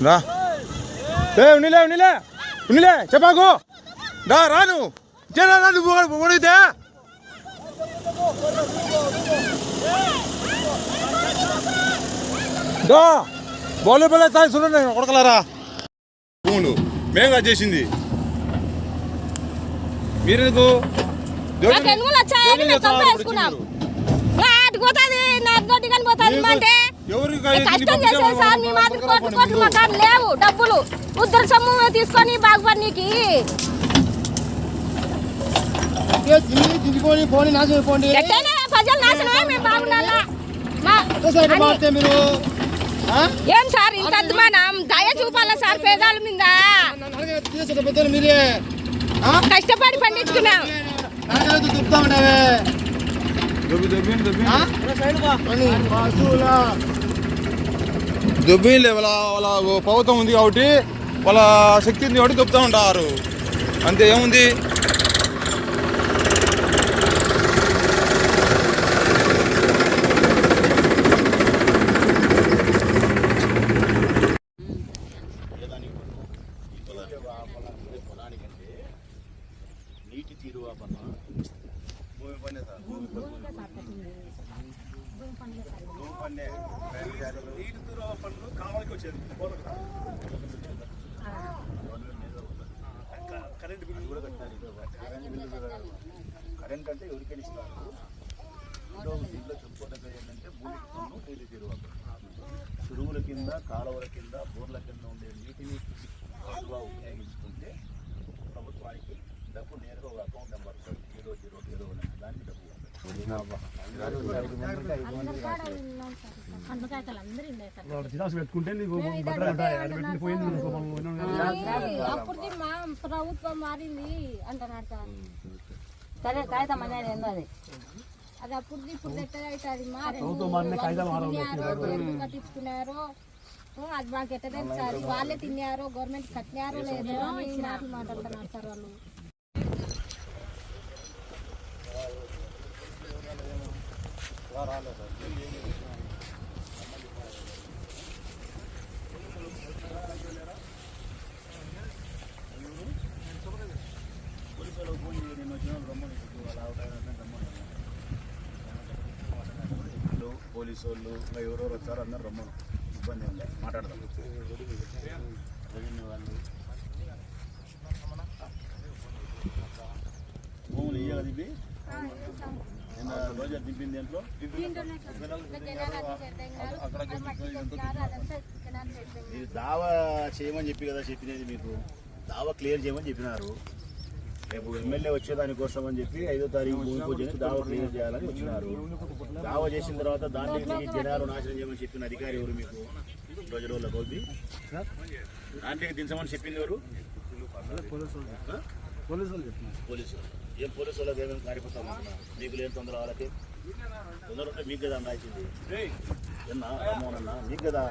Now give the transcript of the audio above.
రా. ఏ ఉన్నిలే ఉన్నిలే ఉన్నిలే చెప్పాకు. రా రా నువ్వు ఇచ్చేనా రా నువ్వు ఓడితే దా బౌలర్ బౌలర్ తాగి చూడండి కొడకలారా? భూములు మేంగా చేసింది. మీరెందుకు? పోతుంది పోతుంది అంటే కష్టం చేసేది సార్ మీ మాదిరి కోట్లు కోట్లు మా కాడ లేవు డబ్బులు ఉద్దర సొమ్ము తీసుకొని బాగుపడికి ప్రజలు నాశనమే మేము బాగుండాలా? ఏం సార్ ఇంత అద్మానం దయ చూపాలా సార్ పేదాల మీద? కష్టపడి పండించుకున్నాం దొబ్బిలే వాళ్ళ వాళ్ళ ప్రభుత్వం ఉంది కాబట్టి వాళ్ళ శక్తిని కాబట్టి దొబ్బుతూ ఉంటారు అంతే ఏముంది నీటి తీరువాపన్న భూమి పన్నే సార్ భూమి పన్నే నీటి తీరువాపన్ను కావాలకి వచ్చేది కరెంట్ బిల్లు కూడా కట్టారు కరెంట్ బిల్లు కూడా కరెంట్ అంటే ఎవరికైనా ఇస్తారు ఇంట్లో దీంట్లో చెప్పుకోవడం ఏంటంటే భూమి పన్ను నీటి తీరువాపన్ను చెరువుల కింద కాలువల కింద బోర్ల కింద ఉండే నీటిని ఎక్కువ ఉపయోగించుకుంటే పెట్టుకుంటే నీకు అప్పుడు మా ప్రభుత్వం మారింది అంటున్నాడు సార్. సరే కాగితం అనేది ఏందో అది. అది అప్పుడు ఇప్పుడు ఎట్లా అవుతుంది మా ప్రభుత్వం మారిన కాగితాలు మారవు తిన్నారు, ఎందుకు కట్టించుకున్నారు అది మాకు ఎట్ట తెలుసు సార్. వాళ్ళే తిన్నారు గవర్నమెంట్ కట్టినారో లేదో మాట్లాడుతున్నారు సార్ వాళ్ళు పోలీసులు ఫోన్ చేసి నేను వచ్చిన రమ్మని వాళ్ళ ఆవిడ రమ్మని వీళ్ళు పోలీసు వాళ్ళు ఇంకా ఎవరెవరు వచ్చారో అందరు రమ్మను. ఇబ్బంది ఏం లేదు మాట్లాడదాం. రెవెన్యూ వాళ్ళు భూములు ఇయ్యాలి దింపి నిన్న రోజా దింపింది దేంట్లో? మీరు దావా చేయమని చెప్పి కదా చెప్పినది మీకు. దావా క్లియర్ చేయమని చెప్పినారు. రేపు ఎమ్మెల్యే వచ్చేదానికోసం అని చెప్పి ఐదో తారీఖు భూమి పూజని దావా క్లియర్ చేయాలని వచ్చినారు. దావా చేసిన తర్వాత దాంట్లో జనాలు నాశనం చేయమని చెప్పిన అధికారి ఎవరు మీకు? రోజు రోజుల కొద్ది దాంట్లోకి దించమని చెప్పింది ఎవరు? పోలీసు ఏం పోలీసు వాళ్ళకి ఏమేమి కారిపోతాం మీకు లేని తొందర వాళ్ళకి? తొందర ఉంటే మీకు కదా రాసింది. ఏమన్నా అన్న? మీకు కదా?